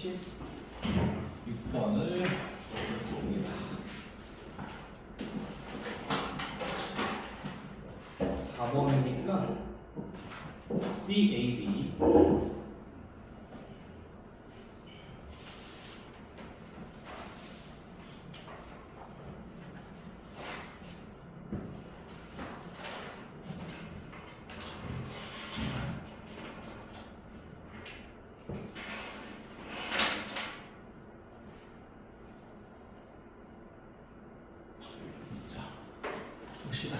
36번을 보겠습니다. 4번이니까 CAB 자, 봅시다.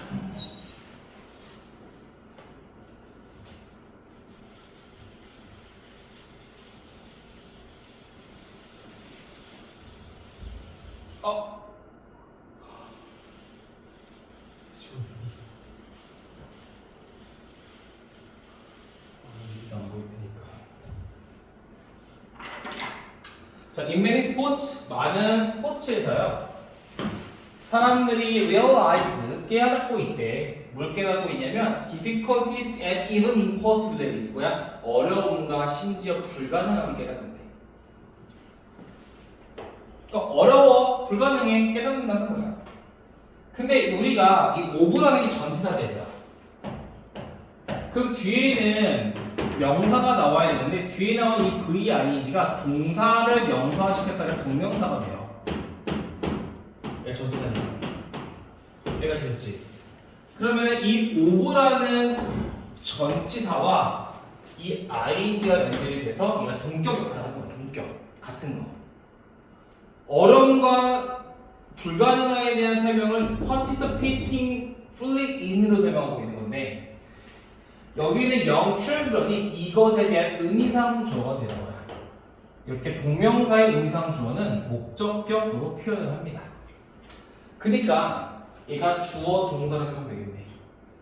어? 자, in many sports 많은 스포츠에서요. 사람들이 realize 깨닫고 있대. 뭘 깨닫고 있냐면 difficulties and even impossibilities 뭐야? 어려움과 심지어 불가능함을 깨닫는데. 그러니까 어려워, 불가능해 깨닫는다는 거야. 근데 우리가 이 오브라는 게 전치사제야. 그럼 뒤에는 명사가 나와야 되는데 뒤에 나온 이 VING가 동사를 명사화시켰다면 동명사가 돼요. 얘 전치사니까. 내가 지었지. 그러면 이 오브라는 전치사와 이 ing가 연결이 돼서 얘가 동격 역할을 하는 거야. 동격 같은 거. 어려움과 불가능함에 대한 설명을 participating fully in으로 설명하고 있는 건데 여기는 영출들이 이것에 대한 의미상 주어가 되는 거야. 이렇게 동명사의 의미상 주어는 목적격으로 표현을 합니다. 그러니까 얘가 주어 동사로 쓰면 되겠네.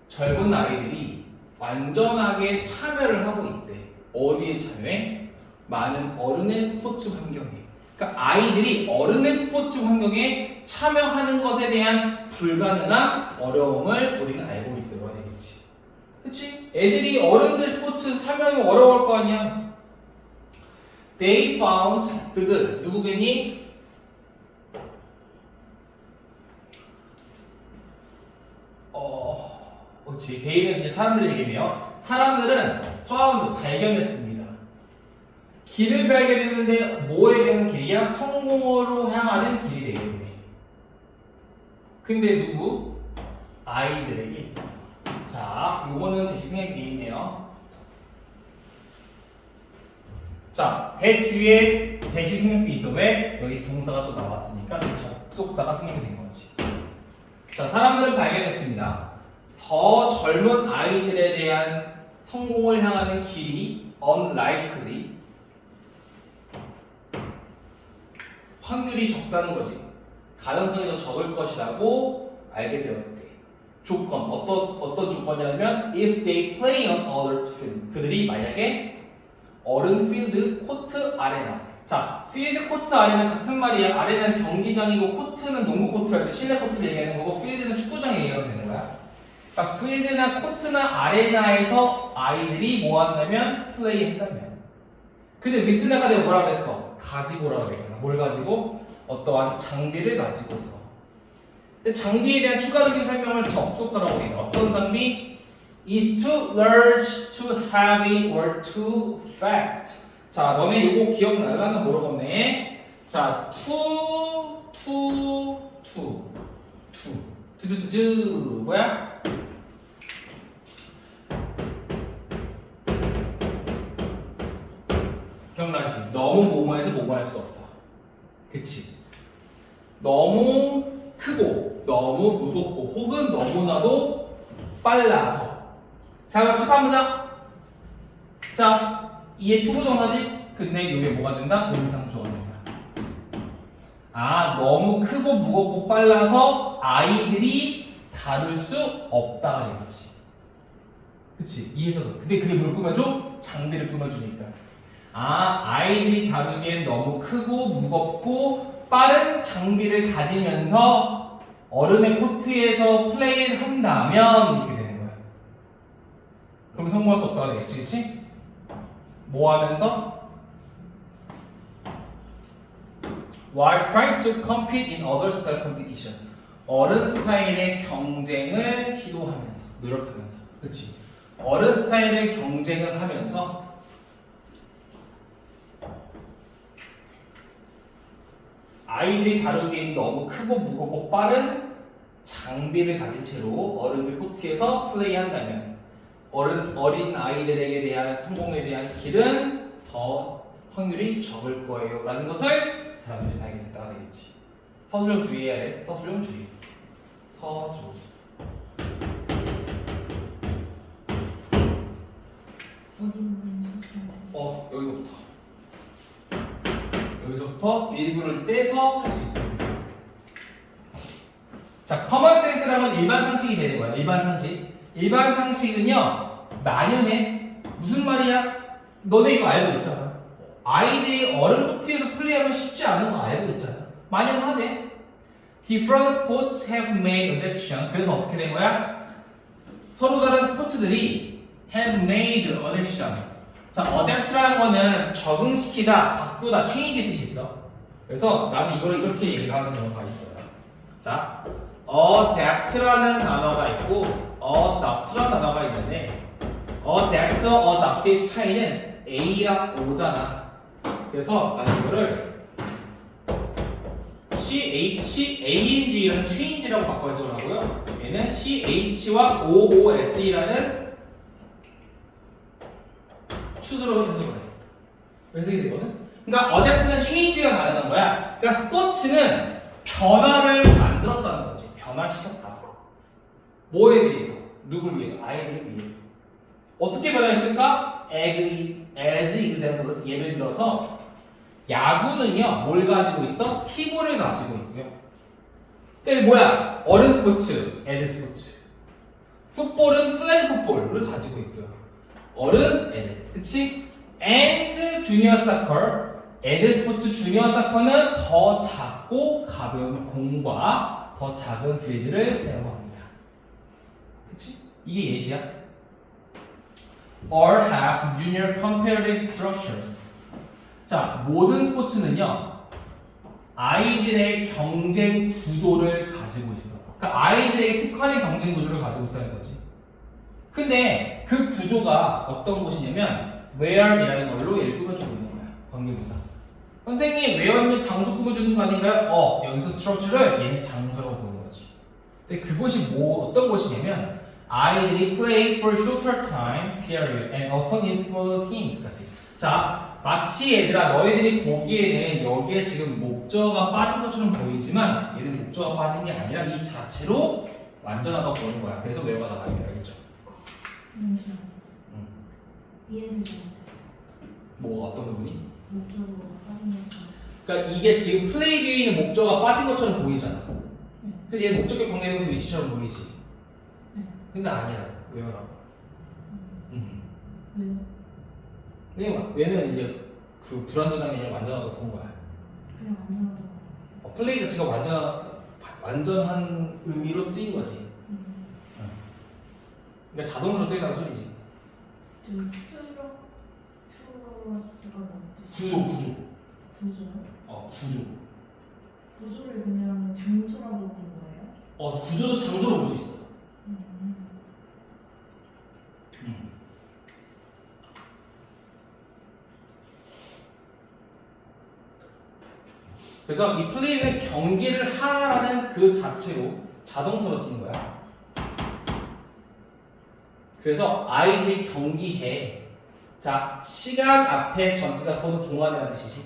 젊은 아이들이 완전하게 참여를 하고 있대. 어디에 참여해? 많은 어른의 스포츠 환경에. 그러니까 아이들이 어른의 스포츠 환경에 참여하는 것에 대한 불가능한 어려움을 우리는 알고 있어야 되겠지. 그치? 애들이 어른들 스포츠 참여하면 어려울 거 아니야. They found 그들 누구겠니? 어, 그렇지. they는 이제 사람들이 되겠네요. 사람들은 found 발견했습니다. 길을 발견했는데 뭐에 대한 길이야? 성공으로 향하는 길이 되겠네. 근데 누구? 아이들에게 있어서. 자, 요거는 대신에 돼 있네요. 자, 대 뒤에 대시 생략돼 있어. 왜? 여기 동사가 또 나왔으니까 접속사가 생략이 된 거지. 자, 사람들은 발견했습니다. 더 젊은 아이들에 대한 성공을 향하는 길이 unlikely 확률이 적다는 거지. 가능성이 더 적을 것이라고 알게 되었대. 조건 어떤 어떤 조건이냐면 if they play on other field. 그들이 만약에 어른 필드 코트 아레나 자 필드 코트 아레나 같은 말이야 아레나는 경기장이고 코트는 농구 코트 할 때 실내 코트를 얘기하는 거고 필드는 축구장 얘기하면 되는 거야. 그러니까 필드나 코트나 아레나에서 아이들이 뭐 한다면 플레이 한다면. 근데 위스네가 내가 뭐라 그랬어 가지고 오라고 그랬잖아 뭘 가지고 어떠한 장비를 가지고서 근데 장비에 대한 추가적인 설명을 접속사라고 해. 어떤 장비? is too large, too heavy, or too fast. 자, 너네 이거 기억날라는 모르겠네. 자, too, too, too, too, 두두두두 뭐야? 기억나지? 너무 뭐뭐해서 뭐뭐할 수 없다. 그치? 너무 크고 너무 무겁고 혹은 너무나도 빨라서 자 그럼 칩해보자 자 이에 투부정사지 근데 이게 뭐가 된다? 의미상 주어가 된다 아 너무 크고 무겁고 빨라서 아이들이 다룰 수 없다가 되겠지 그치 이해서도 근데 그게 뭘 꾸며줘? 장비를 꾸며주니까 아 아이들이 다루기엔 너무 크고 무겁고 빠른 장비를 가지면서 어른의 코트에서 플레이를 한다면 이렇게 되는 거야. 그럼 성공할 수 없다가 되겠지, 그치? 뭐 하면서? while trying to compete in other style competition. 어른 스타일의 경쟁을 시도하면서 노력하면서 그렇지 어른 스타일의 경쟁을 하면서 아이들이 다루기엔 너무 크고 무겁고 빠른 장비를 가진 채로 어른들 코트에서 플레이한다면 어른 어린 아이들에게 대한 성공에 대한 길은 더 확률이 적을 거예요 라는 것을 사람들이 발견했다가 되겠지. 서술형 주의해야 돼. 서술형 주의. 서주. 어디 있는 소설인데? 어 여기서부터. 여기서부터 일부를 떼서 할 수 있습니다. 자, 커먼 센스라면 일반 상식이 되는 거야. 일반 상식. 일반 상식은요, 만연해. 무슨 말이야? 너네 이거 알고 있잖아. 아이들이 어른 코트에서 플레이하면 쉽지 않은 거 알고 있잖아. 만연하네. Different sports have made adaptation. 그래서 어떻게 된 거야? 서로 다른 스포츠들이 have made adaptation. 자, adapt라는 거는 적응시키다, 바꾸다, change 뜻이 있어. 그래서 나는 이거를 이렇게 얘기를 하는 경우가 있어요. 자, adapt라는 단어가 있고 adopt라는 단어가 있는데 adapt, adopt의 차이는 A랑 O잖아. 그래서 나는 이거를 CH, ANG라는 change라고 바꿔 해석을 하고요. 얘는 CH와 OOSE라는 추스로 해석을 해. 연색이 되거든? 그러니까 어댑트는 체인지가 가능한 거야. 그러니까 스포츠는 변화를 만들었다는 거지. 변화시켰다. 뭐에 비해서? 누굴 위해서? 아이들을 위해서. 어떻게 변화했을까? As examples 예를 들어서 야구는요 뭘 가지고 있어? 티볼을 가지고 있고요. 그게 뭐야? 어른 스포츠, 애들 스포츠. 풋볼은 플래그 풋볼을 가지고 있고요. 애들. 그치? and 주니어 사커 애들 스포츠 주니어 사커는 더 작고 가벼운 공과 더 작은 필드를 사용합니다. 그치? 이게 예시야. or have junior competitive structures. 자, 모든 스포츠는요. 아이들의 경쟁 구조를 가지고 있어. 그러니까 아이들에게 특화된 경쟁 구조를 가지고 있다는 거지. 근데 그 구조가 어떤 곳이냐면 where이라는 걸로 예를 꾸며주고 있는 거야. 관계부사. 선생님, where면 장소 꾸며주는 거 아닌가요? 어, 여기서 스트럭처를 얘는 장소라고 보는 거지. 근데 그곳이 뭐 어떤 곳이냐면 아이들이 play for shorter time period and often in small teams까지. 자, 마치 얘들아 너희들이 보기에는 여기에 지금 목적어가 빠진 것처럼 보이지만 얘는 목적어가 빠진 게 아니라 이 자체로 완전하다고 보는 거야. 그래서 외워가 나와야 돼, 알겠죠? 잘 못했어. 뭐 어떤 부분이? 목적으로 빠진 것처럼. 그러니까 이게 지금 플레이 뷰에 있는 목적어가 빠진 것처럼 보이잖아. 네. 그래서 얘 목적격 관계대명사 위치처럼 보이지. 네. 근데 아니라 외워라고. 음. 음. 왜요? 왜냐면 왜는 이제 그 불완전함이 아니라 완전하다고 본 거야. 그냥 완전하다고. 어, 플레이 자체가 완전 완전한 의미로 쓰인 거지. 음. 그러니까 자동차로 쓰인다는 소리지. 저기 스트럭 투러스가 뭔 뜻이야? 구조 구조. 구조요? 어 구조. 구조를 그냥 장소라고 본 거예요? 어 구조도 장소로 볼 수 있어. 음. 음. 그래서 이 플레이는 경기를 하라는 그 자체로 자동차로 쓰는 거야. 그래서 아이들이 경기해. 자, 시간 앞에 전치사 포는 동안이라는 뜻이지.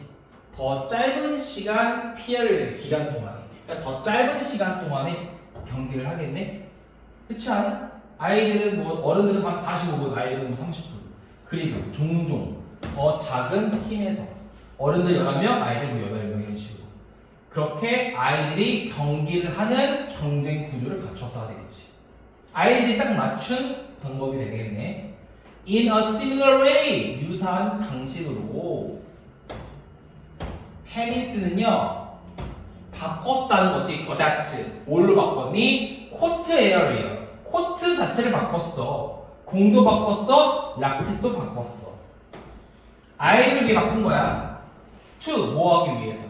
더 짧은 시간 피해를 기간 동안에. 그러니까 더 짧은 시간 동안에 경기를 하겠네. 그렇지 않아? 아이들은 뭐 어른들은 한 45분, 아이들은 뭐 30분. 그리고 종종 더 작은 팀에서 어른들 11명, 아이들 뭐 8명 이런 식으로. 그렇게 아이들이 경기를 하는 경쟁 구조를 갖추었다가 되겠지. 아이들이 딱 맞춘 방법이 되겠네. In a similar way, 유사한 방식으로 테니스는요 바꿨다는 거지. 어다트 뭘로 바꿨니? 코트 에어리어. 코트 자체를 바꿨어. 공도 바꿨어. 라켓도 바꿨어. 아이들을 위해 바꾼 거야. to 뭐 하기 위해서?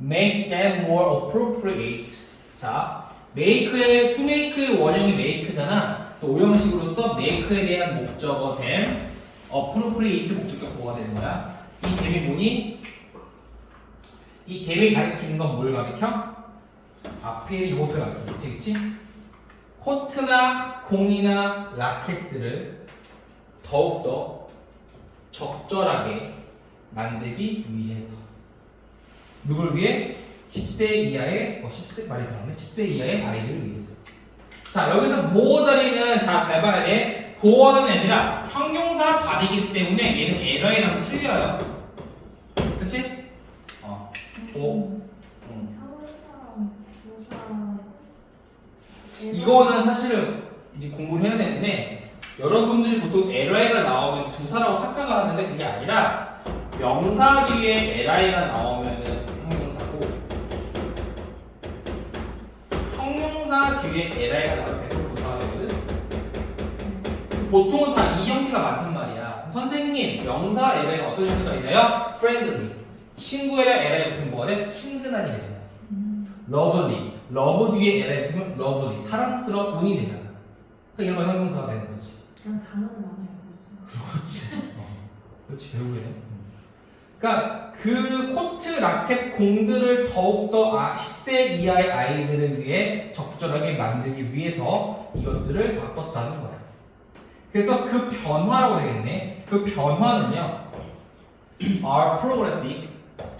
make them more appropriate. 자, make의 to make 원형이 make잖아. 오형식으로서 make에 대한 목적어 them, appropriate 목적격 뭐가 되는 거야? 이 them이 뭐니? 이 them이 가리키는 건 뭘 가리켜? 앞에 요것들 가리키겠지, 그치? 코트나 공이나 라켓들을 더욱더 적절하게 만들기 위해서 누굴 위해? 10세 이하의 어 10세 말이 이상하네 10세 이하의 아이들을 위해서 자 여기서 보호 자리는 자잘 봐야 돼 보호는 아니라 형용사 자리이기 때문에 얘는 에러이랑 틀려요 그치? 어 오. 음. 이거는 사실은 이제 공부를 해야 되는데 여러분들이 보통 LI가 나오면 부사라고 착각하는데 그게 아니라 명사 뒤에 LI가 나오면은 형용사 뒤에 LI가 나오면 100% 부사가 되거든. 보통은 다 이 형태가 많단 말이야. 선생님 명사 LI가 어떤 형태가 있나요? friendly 친구에다 LI 붙으면 뭐가 돼? 친근하게 되잖아. 음. lovely, love 뒤에 LI 붙으면 lovely, 사랑스러운이 되잖아. 그러니까 이런 건 형용사가 되는 거지. 난 단어를 많이 알고 있어. 그렇지. 어, 그렇지 배우게. 그러니까 그 코트, 라켓, 공들을 더욱더 아, 10세 이하의 아이들을 위해 적절하게 만들기 위해서 이것들을 바꿨다는 거야. 그래서 그 변화라고 되겠네. 그 변화는요. are progressive,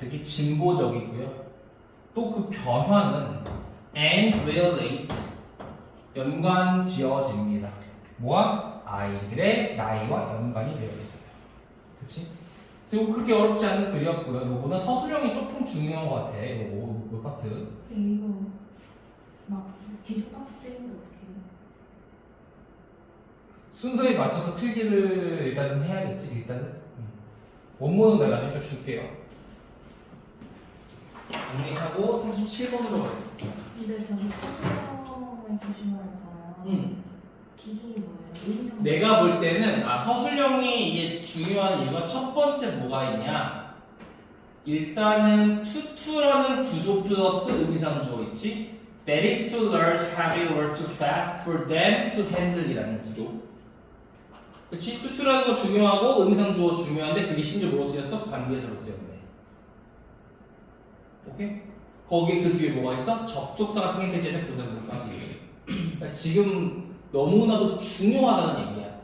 되게 진보적이고요. 또 그 변화는 and relate, 연관 지어집니다. 뭐와? 아이들의 나이와 연관이 되어 있어요. 그치? 그래서 이거 그렇게 어렵지 않은 글이었고요. 요거는 서술형이 조금 중요한 것 같아. 요거, 요 파트. 근데 이거 막 뒤죽박죽 되는데 어떻게 해요? 순서에 맞춰서 필기를 일단은 해야겠지, 일단은. 음. 원문은 내가 나중에 줄게요. 정리하고 37번으로 가겠습니다. 근데 저기 서술형을 조심하라 했잖아요. 음. 내가 볼 때는 아 서술형이 이게 중요한 이유가 첫 번째 뭐가 있냐 일단은 투투라는 구조 플러스 의미상 주어 있지 That is to learn heavy or too fast for them to handle이라는 구조 그치? 투투라는 거 중요하고 의미상 주어 중요한데 그게 심지어 뭐로 쓰였어? 관계사로 쓰였네 오케이? 거기에 그 뒤에 뭐가 있어? 접속사가 생략될 때는 부사구까지 그러니까 지금 너무나도 중요하다는 얘기야.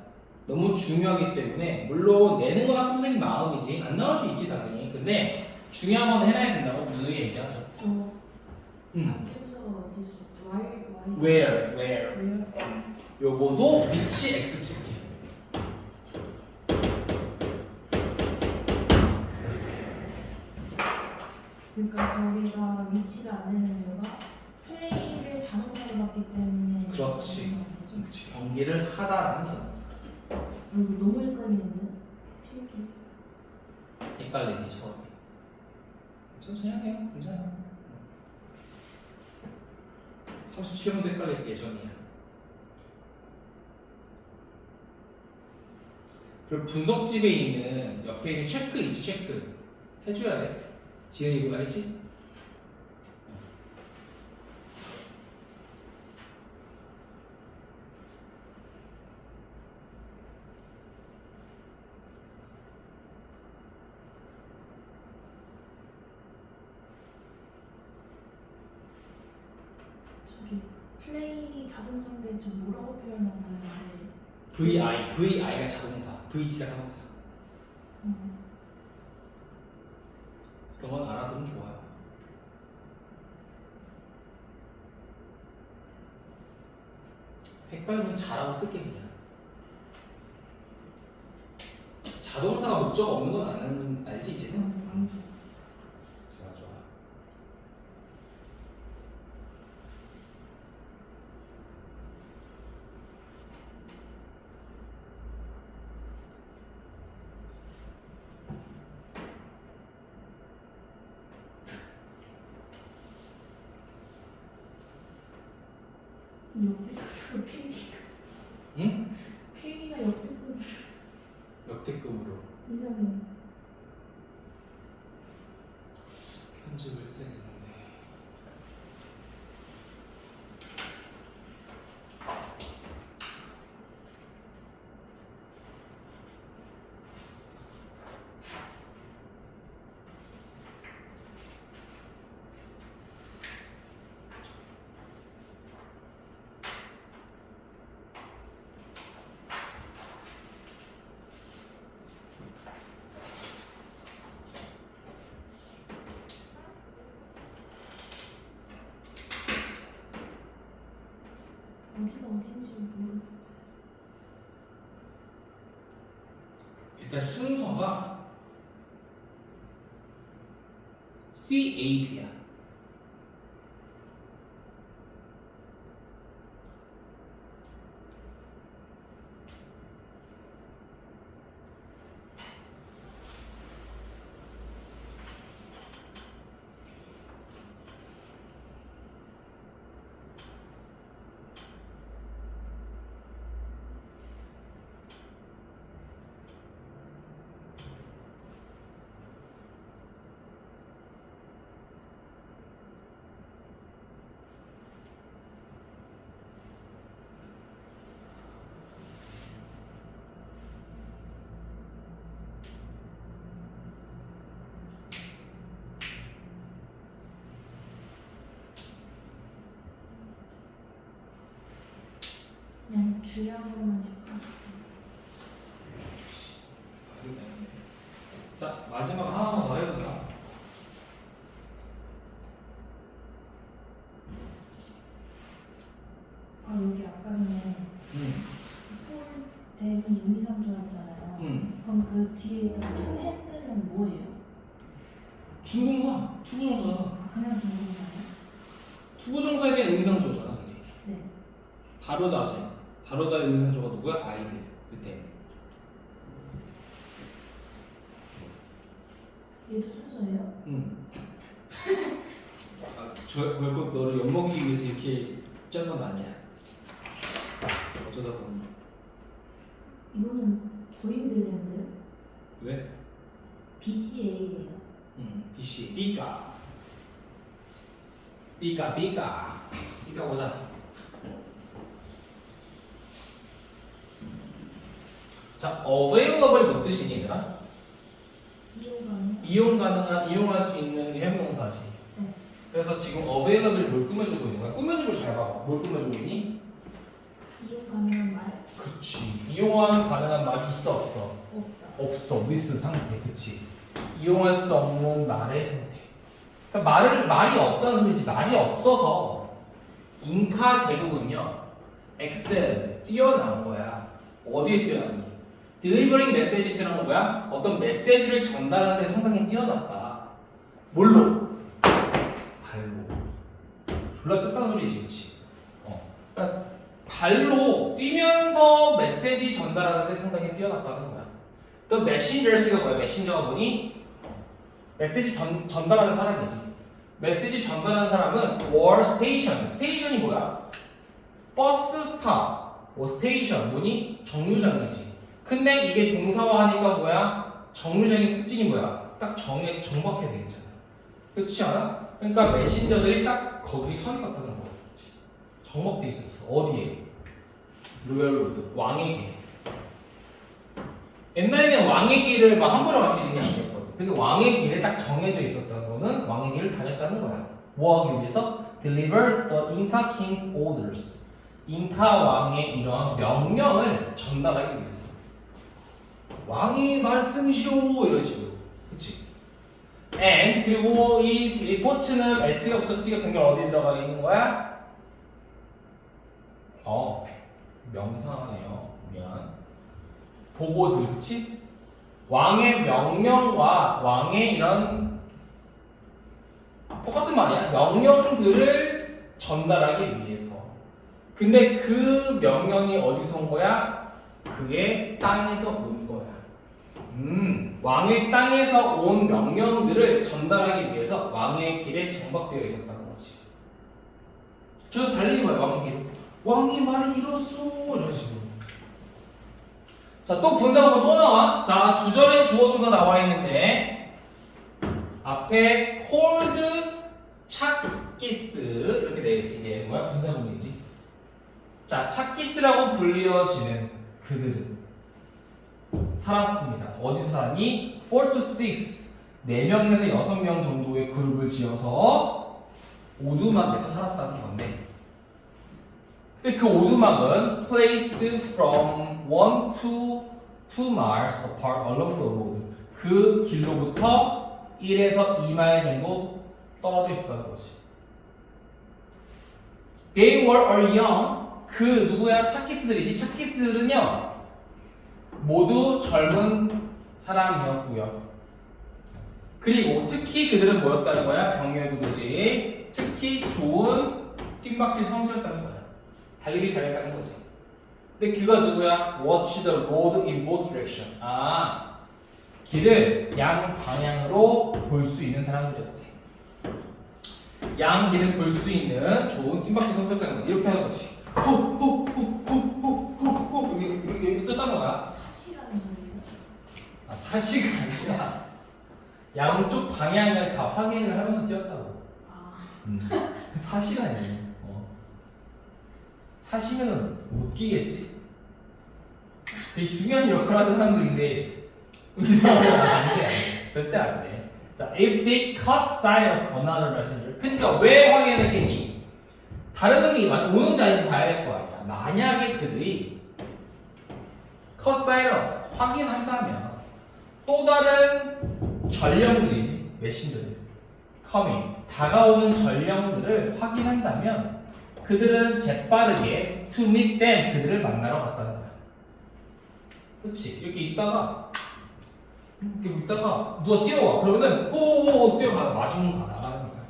너무 중요하기 때문에 물론 내는 건 학교 선생님 마음이지 안 나올 수 있지 당연히. 근데 중요한 건 해놔야 된다고 누누이 얘기하죠. 저 음. 캠서 어디 있어? 와이 와이 Where, where. 왜요? 요거도 위치 x 칠게. 그러니까 저희가 위치가 안 되는 이유가 플레이를 자동차로 봤기 때문에 그렇지. 그치. 경기를 하다라는 점. 이거 너무 헷갈리는데? 필기 헷갈리지 처음에. 천천히 하세요. 괜찮아요. 37분도 헷갈릴 예정이야. 그리고 분석집에 있는 옆에 있는 체크 있지 체크 해줘야 돼. 지은이 이거 알겠지? 저기 플레이 자동차인데 좀 뭐라고 표현하나요? VI, VI가 자동사, VT가 자동사. 음, 그런 건 알아두면 좋아요. 헷갈리면 잘하고 쓸게 그냥. 자동사가 목적 없는 건 아는 알지 이제는? 음, 음. 좋아 좋아. 역대급 필기 응? 필기가 역대급 역대급으로. 이상해 편집을 써야 되는데. 어디가 어딘지 모르겠어요. 일단 순서가 CAB야. 그냥 주량으로만 짚어. 자 마지막 하나만 더 해보자. 아 여기 아까 전에 음. 폴 대는 임의상조였잖아요. 음. 그럼 그 뒤에 투 핸들은 뭐예요? 중공사, 투부정사잖아. 아 그냥 정보나요? 투부정사에 대한 임상조잖아 그게. 네. 다루다지. 다루다의 임상조가 누구야? 아이들. 그때. 얘도 순서예요? 음. 아, 저 결국 너를 엿먹이기 위해서 이렇게 짠 건 아니야. 어쩌다 보니. 이거는 고인들랜드 왜? BCA예요. 음, BC, B가. B가, B가. B가 보자. 자, available 뭐 뜻이니, 얘들아? 이용 가능한, 이용할 수 있는 게 형용사지. 네. 그래서 지금 available 뭘 꾸며주고 있는 거야? 꾸며주고 잘 봐봐. 뭘 꾸며주고 있니? 이용 가능한 말 그치. 이용할 가능한 말이 있어, 없어? 없다. 없어. with 상태. 그치. 이용할 수 없는 말의 상태. 그러니까 말을, 말이 없다는 뜻이 말이 없어서 인카 제국은요, 엑셀, 뛰어난 거야. 어디에 뛰어났니? Delivering messages라는 건 뭐야? 어떤 메시지를 전달하는 데 상당히 뛰어났다. 뭘로? 발로. 졸라 뜻다는 소리지, 그치? 어. 그러니까 발로 뛰면서 메시지 전달하는 데 상당히 뛰어났다는 거야. 또 메신저스가 뭐야? 메신저가 뭐니? 메시지 전, 전달하는 사람이지. 메시지 전달하는 사람은 war station. 스테이션이 뭐야? 버스 스탑. 뭐 스테이션 뭐니? 정류장이지. 근데 이게 동사화하니까 뭐야? 정류장의 특징이 뭐야? 딱 정에 정박해 돼 있잖아. 그렇지 않아? 그러니까 메신저들이 딱 거기 서 있었다는 거지. 정박돼 있었어. 어디에? 로열 로드 왕의 길. 옛날에는 왕의 길을 막 함부로 갈 수 있는 게 아니었거든. 근데 왕의 길에 딱 정해져 있었다는 거는 왕의 길을 다녔다는 거야. 뭐 하기 위해서? Deliver the Inca king's orders. 잉카 왕의 이러한 명령을 전달하기 위해서. 왕이 말씀이시오 이런 식으로. 그치? And 그리고 이 리포트는 S가 부터 C가 변경 어디 들어가 있는 거야? 어 명사네요. 미안. 보고들 그치? 왕의 명령과 왕의 이런 똑같은 말이야. 명령들을 전달하기 위해서. 근데 그 명령이 어디서 온 거야? 그게 땅에서 온. 음, 왕의 땅에서 온 명령들을 전달하기 위해서 왕의 길에 정박되어 있었다는 거지. 저 달리는 거야, 왕의 길. 왕의 말이 이렇소 이런 식으로. 자, 또 분사구문 또 나와. 자, 주절에 주어 동사 나와 있는데 앞에 hold 차키스 이렇게 되어 있으니 얘 뭐야 분사구문이지. 자 차키스라고 불리어지는 그들은 살았습니다. 어디서 살았니? 4 to 6 4명에서 6명 정도의 그룹을 지어서 오두막에서 살았다는 건데 근데 그 오두막은 placed from 1 to 2 miles apart along the road 그 길로부터 1에서 2마일 정도 떨어져 있었다는 거지 They were all young 그 누구야? 차키스들이지 차키스들은요 모두 젊은 사람이었고요 그리고 특히 그들은 뭐였다는 거야? 병렬 구조지 특히 좋은 뜀박질 선수였다는 거야 달리기 잘했다는 거지. 근데 그가 누구야? Watch the road in both direction. 아, 길을 양 방향으로 볼 수 있는 사람들이었대. 양 길을 볼 수 있는 좋은 뜀박질 선수였다는 거지. 이렇게 하는 거지. 호 호 호 호호호호 이렇게 이렇게 떴다는 거야. 사시라는 소리예요. 아, 사시가 아니라 양쪽 방향을 다 확인을 하면서 뛰었다고. 아, 사시가 아니에요. 어. 사시면은 못 끼겠지. 되게 중요한 역할을 하는 사람들인데 이 사람은 안 돼. 절대 안 돼. 자, if they caught sight of another messenger. 그러니까 왜 확인했겠니? 다른 놈이 완- 오는지 아닌지 봐야 될 거 아니야. 만약에 그들이 caught sight of 확인한다면 또 다른 전령들이지 메신저들 coming 다가오는 전령들을 확인한다면 그들은 재빠르게 to meet them 그들을 만나러 갔다는 거야. 그렇지 이렇게 있다가 이렇게 있다가 누가 뛰어와 그러면은 오오오 뛰어가 마중 가 나가는 거야.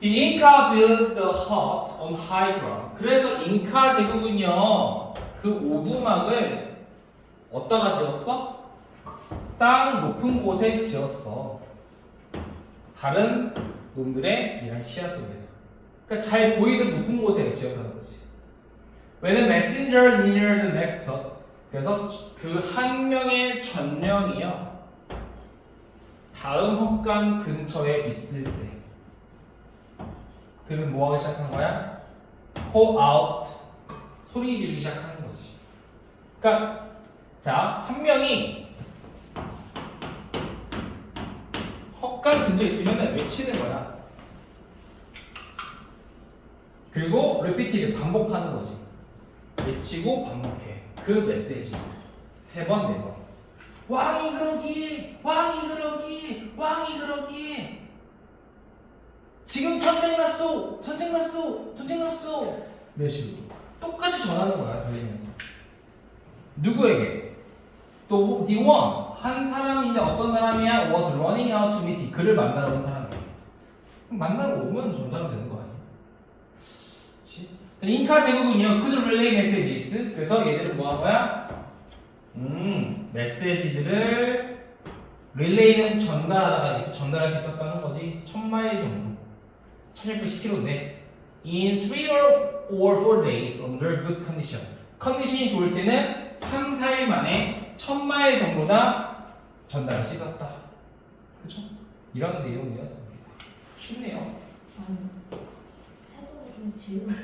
The Inca built the hut on high ground. 그래서 잉카 제국은요 그 오두막을 어디다가 지었어? 땅 높은 곳에 지었어. 다른 놈들의 이런 시야 속에서. 그러니까 잘 보이는 높은 곳에 지었다는 거지. A messenger near the next. 그래서 그 한 명의 전령이요. 다음 헛간 근처에 있을 때. 그는 뭐 하기 시작한 거야? call out. 소리 지르기 시작하는 거지. 그러니까 자, 한 명이 헛간 근처에 있으면 외치는 거야. 그리고 repeated 반복하는 거지. 외치고 반복해. 그 메시지 세 번, 네 번. 왕이 그러기, 왕이 그러기, 왕이 그러기. 지금 전쟁 났어, 전쟁 났어, 전쟁 났어. 이런 식으로 똑같이 전하는 거야 들리면서. 누구에게? 또 the one 한 사람인데 어떤 사람이야? was running out to meet 그를 만나러 온 사람이야. 만나러 오면 전달은 되는 거 아니야? 그렇지? 잉카 제국은요, 그들 relay messages. 그래서 얘들은 뭐한 거야? 음, 메시지들을 릴레이는 전달하다가 이제 전달할 수 있었다는 거지. 천 마일 정도. 1610km인데 in 3 or, or 4 days under good condition. 컨디션이 좋을 때는 3, 4일 만에 천 마일 정도나 수 있었다. 그렇죠? 이런 내용이었습니다. 쉽네요. 해도 좀 질문.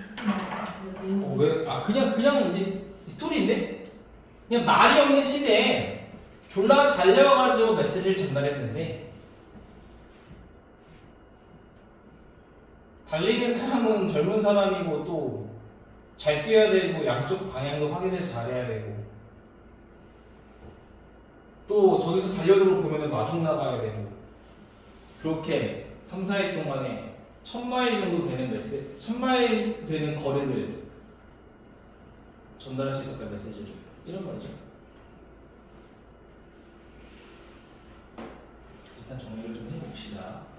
어, 왜? 아 그냥 그냥 이제 스토리인데 그냥 말이 없는 시대에 졸라 달려가지고 메시지를 전달했는데 달리는 사람은 젊은 사람이고 또 잘 뛰어야 되고 양쪽 방향도 확인을 잘해야 되고 또 저기서 달려들어 보면은 마중 나가야 되고 그렇게 3, 4일 동안에 천마일 정도 되는 메시지, 천마일 되는 거리를 전달할 수 있었던 메시지를 이런 말이죠. 일단 정리를 좀 해봅시다.